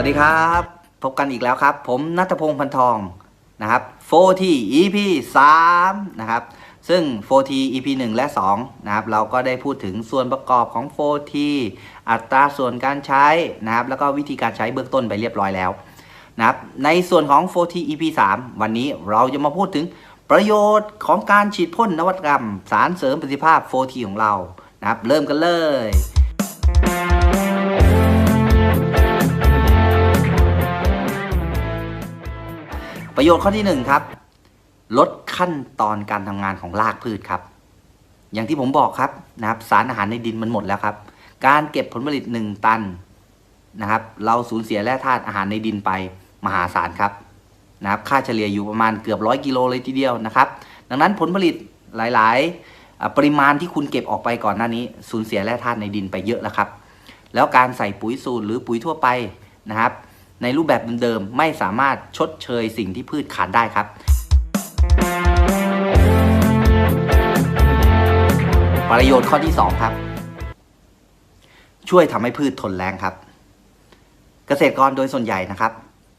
วัสดีครับ พบกันอีกแล้วครับ ผมนัทพงศ์พันทองนะครับโฟที EP 3นะครับ ซึ่งโฟที EP 1และ2นะครับ เราก็ได้พูดถึงส่วนประกอบของโฟทีอัตราส่วนการใช้นะครับ แล้วก็วิธีการใช้เบื้องต้นไปเรียบร้อยแล้วนะครับ ในส่วนของโฟที EP 3วันนี้เราจะมาพูดถึงประโยชน์ของการฉีดพ่นนวัตกรรม สารเสริมประสิทธิภาพโฟทีของเรานะครับ เริ่มกันเลย ประโยชน์ข้อที่หนึ่งครับ ลดขั้นตอนการทำงานของรากพืชครับ อย่างที่ผมบอกครับนะครับสารอาหารในดินมันหมดแล้วครับ การเก็บผลผลิต 1 ตันนะครับ เราสูญเสียแร่ธาตุอาหารในดินไปมหาศาลครับนะครับ ค่าเฉลี่ยอยู่ประมาณเกือบร้อยกิโลเลยทีเดียวนะครับ ดังนั้นผลผลิตหลาย ๆ ปริมาณที่คุณเก็บออกไปก่อนหน้านี้ สูญเสียแร่ธาตุในดินไปเยอะแล้วครับ แล้วการใส่ปุ๋ยสูตรหรือปุ๋ยทั่วไปนะครับ ในรูปแบบเดิมๆไม่สามารถชดเชยสิ่งที่พืชขาดได้ครับประโยชน์ข้อที่ 2 ครับ ช่วยทำให้พืชทนแล้งครับ เกษตรกรโดยส่วนใหญ่นะครับ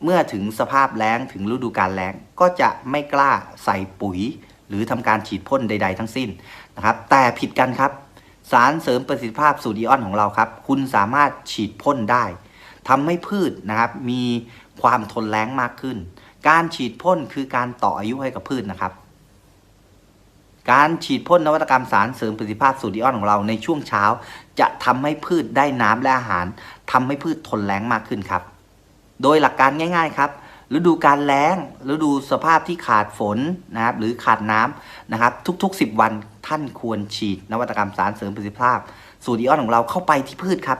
เมื่อถึงสภาพแล้งถึงฤดูการแล้งก็จะไม่กล้าใส่ปุ๋ย หรือทำการฉีดพ่นใด ๆ ทั้งสิ้นนะครับ แต่ผิดกันครับ สารเสริมประสิทธิภาพสูตรอีออนของเราครับ คุณสามารถฉีดพ่นได้ ทำให้พืชนะครับมีความทนแล้งมากขึ้น การฉีดพ่นคือการต่ออายุให้กับพืชนะครับ การฉีดพ่นนวัตกรรมสารเสริมประสิทธิภาพสูตรอีออนของเราในช่วงเช้า จะทำให้พืชได้น้ำและอาหารทำให้พืชทนแล้งมากขึ้นครับ โดยหลักการง่าย ๆ ครับฤดูการแล้งฤดูสภาพที่ขาดฝนนะครับ หรือขาดน้ำนะครับ ทุก ๆ 10 วันท่านควรฉีดนวัตกรรมสารเสริมประสิทธิภาพ สูตรอีออนของเราเข้าไปที่พืชครับ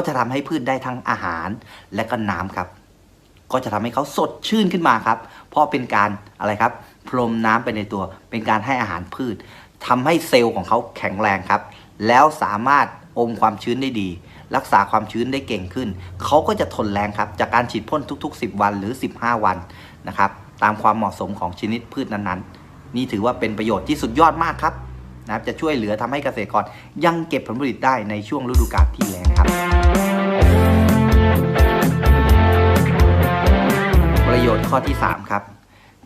ก็จะทำให้พืชได้ทั้งอาหารและก็น้ำครับ ก็จะทำให้เขาสดชื่นขึ้นมาครับ เพราะเป็นการอะไรครับ พรมน้ำไปในตัว เป็นการให้อาหารพืชทำให้เซลล์ของเขาแข็งแรงครับ แล้วสามารถอมความชื้นได้ดี รักษาความชื้นได้เก่งขึ้น เขาก็จะทนแรงครับ จากการฉีดพ่นทุก ๆ 10 วันหรือ 15 วันนะครับ ตามความเหมาะสมของชนิดพืชนั้นๆ นี่ถือว่าเป็นประโยชน์ที่สุดยอดมากครับ นะครับจะช่วยเหลือทำให้เกษตรกรยังเก็บผลผลิตได้ในช่วงฤดูกาลที่แล้งครับ ประโยชน์ข้อที่ 3 ครับ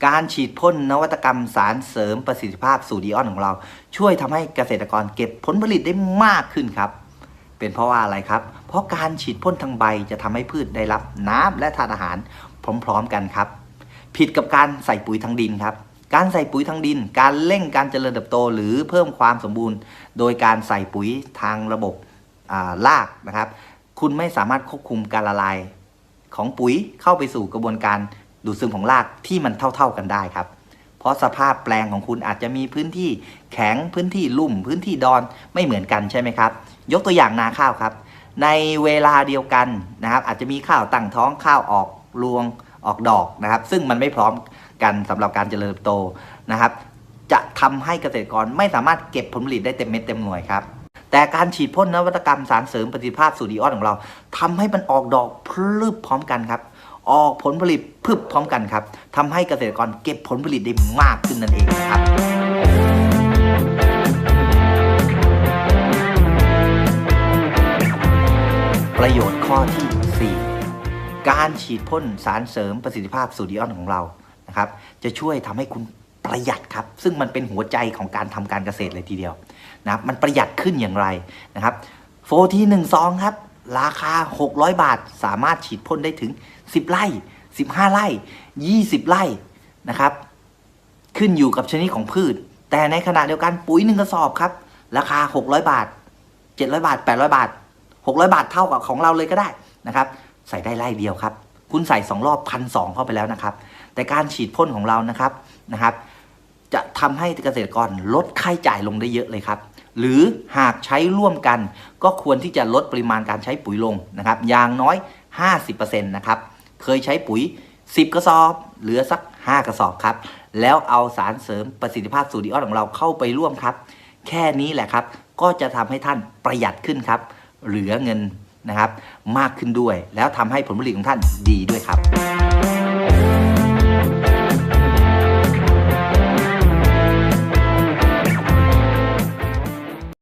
การฉีดพ่นนวัตกรรมสารเสริมประสิทธิภาพสูดีออนของเรา ช่วยทำให้เกษตรกรเก็บผลผลิตได้มากขึ้นครับ เป็นเพราะว่าอะไรครับ เพราะการฉีดพ่นทางใบจะทำให้พืชได้รับน้ำและทานอาหารพร้อมๆกันครับ ผิดกับการใส่ปุ๋ยทางดินครับ การใส่ปุ๋ยทางดิน การเร่งการเจริญเติบโต หรือเพิ่มความสมบูรณ์ โดยการใส่ปุ๋ยทางระบบารากนะครับ คุณไม่สามารถควบคุมการละลายของปุ๋ยเข้าไปสู่กระบวนการดูดซึมของรากที่มันเท่า ๆกันได้ครับ เพราะสภาพแปลงของคุณอาจจะมีพื้นที่แข็งพื้นที่ลุ่ม พื้นที่ดอนไม่เหมือนกันใช่ไหมครับ ยกตัวอย่างนาข้าวครับ ในเวลาเดียวกันนะครับ อาจจะมีข้าวตั้งท้องข้าวออกรวงออกดอกนะครับ ซึ่งมันไม่พร้อม กันสำหรับการเจริญเติบโตนะครับ จะทำให้เกษตรกรไม่สามารถเก็บผลผลิตได้เต็มเม็ดเต็มหน่วยครับ แต่การฉีดพ่นนวัตกรรมสารเสริมประสิทธิภาพสูดีออนของเราทำให้มันออกดอกพลึบพร้อมกันครับ ออกผลผลิตพึบพร้อมกันครับทำให้เกษตรกรเก็บผลผลิตได้มากขึ้นนั่นเองครับประโยชน์ข้อที่ 4 การฉีดพ่นสารเสริมประสิทธิภาพสูดีออนของเรา นะครับ จะช่วยทำให้คุณประหยัดครับ ซึ่งมันเป็นหัวใจของการทำการเกษตรเลยทีเดียวนะครับ มันประหยัดขึ้นอย่างไรนะครับ โฟทีหนึ่งซองครับ ราคา 600 บาท สามารถฉีดพ่นได้ถึง 10 ไร่ 15 ไร่ 20 ไร่นะครับ ขึ้นอยู่กับชนิดของพืช แต่ในขณะเดียวกันปุ๋ยหนึ่งกระสอบครับ ราคา 600 บาท 700 บาท 800 บาท 600 บาทเท่ากับของเราเลยก็ได้นะครับ ใส่ได้ไร่เดียวครับ คุณใส่ 2 รอบพันสเข้าไปแล้วนะครับ แต่การฉีดพ่นของเรานะครับนะครับ จะทำให้เกษตรกรลดค่าใช้จ่ายลงได้เยอะเลยครับ หรือหากใช้ร่วมกัน ก็ควรที่จะลดปริมาณการใช้ปุ๋ยลงนะครับ อย่างน้อย 50%นะครับเคยใช้ปุ๋ย 10 กระสอบ เหลือสัก 5 กระสอบครับ แล้วเอาสารเสริมประสิทธิภาพสูตรดีออนของเราเข้าไปร่วมครับ แค่นี้แหละครับ ก็จะทำให้ท่านประหยัดขึ้นครับ เหลือเงินนะครับ มากขึ้นด้วย แล้วทำให้ผลผลิตของท่านดีด้วยครับ